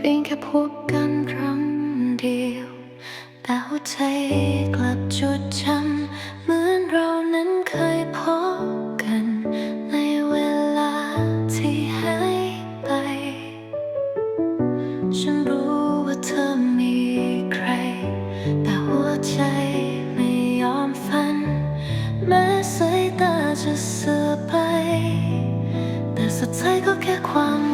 เพียงแค่พบกันครั้งเดียว แต่หัวใจกลับจดจำเหมือนเรานั้นเคยพบกัน ในเวลาที่หายไป ฉันรู้ว่าเธอมีใคร แต่หัวใจไม่ยอมฟัน แม้สายตาจะเสื่อไป แต่สุดท้ายก็แค่ความ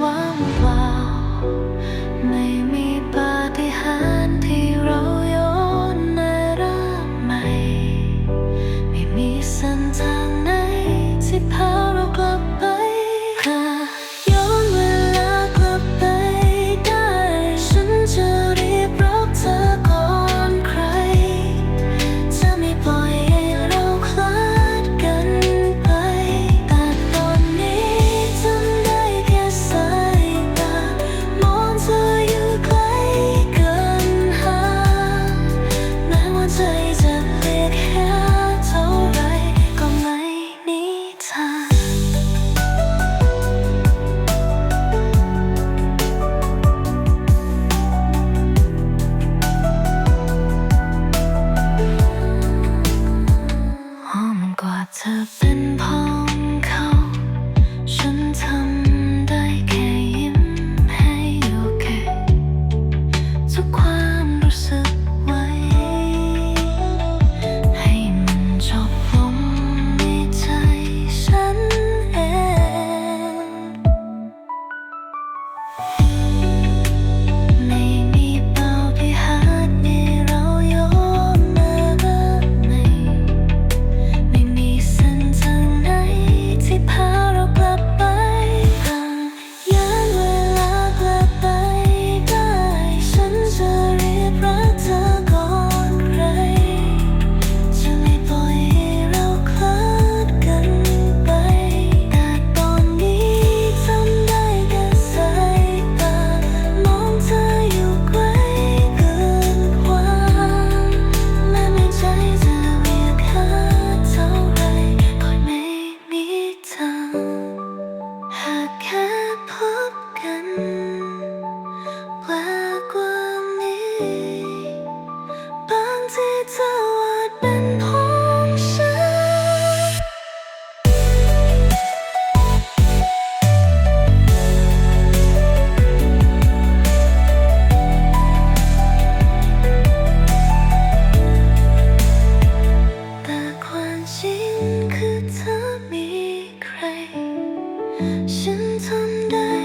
心存的